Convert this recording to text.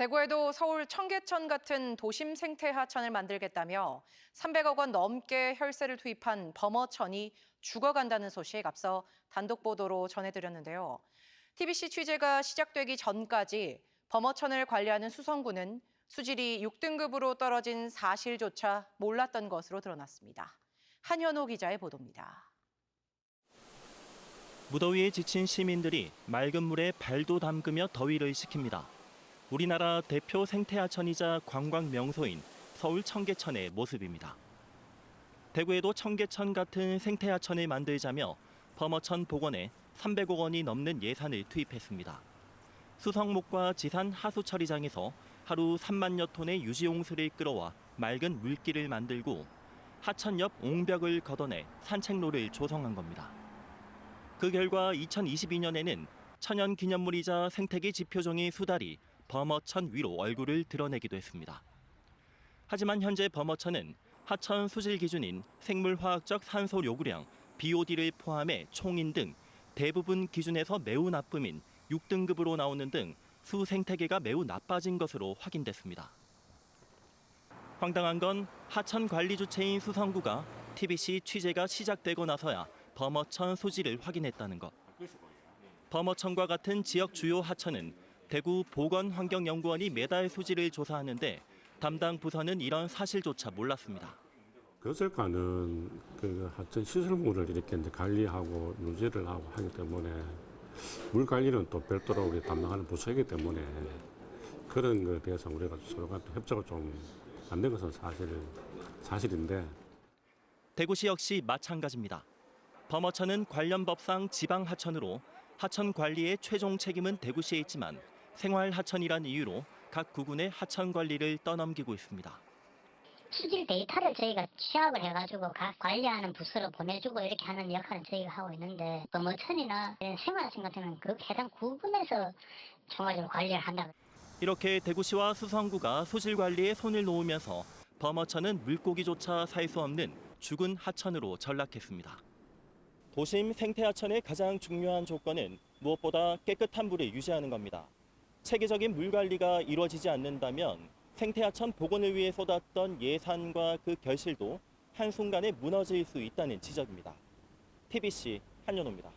대구에도 서울 청계천 같은 도심 생태 하천을 만들겠다며 300억 원 넘게 혈세를 투입한 범어천이 죽어간다는 소식 앞서 단독 보도로 전해드렸는데요. TBC 취재가 시작되기 전까지 범어천을 관리하는 수성구는 수질이 6등급으로 떨어진 사실조차 몰랐던 것으로 드러났습니다. 한현호 기자의 보도입니다. 무더위에 지친 시민들이 맑은 물에 발도 담그며 더위를 식힙니다. 우리나라 대표 생태하천이자 관광 명소인 서울 청계천의 모습입니다. 대구에도 청계천 같은 생태하천을 만들자며 범어천 복원에 300억 원이 넘는 예산을 투입했습니다. 수성목과 지산 하수처리장에서 하루 3만여 톤의 유지용수를 끌어와 맑은 물길을 만들고 하천 옆 옹벽을 걷어내 산책로를 조성한 겁니다. 그 결과 2022년에는 천연 기념물이자 생태계 지표종이 수달이 범어천 위로 얼굴을 드러내기도 했습니다. 하지만 현재 범어천은 하천 수질 기준인 생물화학적 산소 요구량 BOD를 포함해 총인 등 대부분 기준에서 매우 나쁨인 6등급으로 나오는 등 수 생태계가 매우 나빠진 것으로 확인됐습니다. 황당한 건 하천 관리 주체인 수성구가 TBC 취재가 시작되고 나서야 범어천 소지를 확인했다는 것. 범어천과 같은 지역 주요 하천은 대구 보건환경연구원이 매달 수지를 조사하는데 담당 부서는 이런 사실조차 몰랐습니다. 거슬가는 그 하천 시설물을 이렇게 이제 관리하고 유지를 하고 하기 때문에 물 관리는 또 별도로 우리 담당하는 부서이기 때문에 그런 것에 대해서 우리가 서로가 또 협조가 좀 안 된 것은 사실 사실인데 대구시 역시 마찬가지입니다. 범어천은 관련 법상 지방 하천으로 하천 관리의 최종 책임은 대구시에 있지만 생활 하천이란 이유로 각 구군의 하천 관리를 떠넘기고 있습니다. 수질 데이터를 저희가 취합을 해가지고 각 관리하는 부서로 보내주고 이렇게 하는 역할을 저희가 하고 있는데 범어천이나 이런 생활하천 같은 경우는 그 해당 구분에서 총괄적으로 관리를 한다. 이렇게 대구시와 수성구가 소질 관리에 손을 놓으면서 범어천은 물고기조차 살 수 없는 죽은 하천으로 전락했습니다. 도심 생태 하천의 가장 중요한 조건은 무엇보다 깨끗한 물을 유지하는 겁니다. 체계적인 물 관리가 이루어지지 않는다면 생태하천 복원을 위해 쏟았던 예산과 그 결실도 한순간에 무너질 수 있다는 지적입니다. TBC 한연호입니다.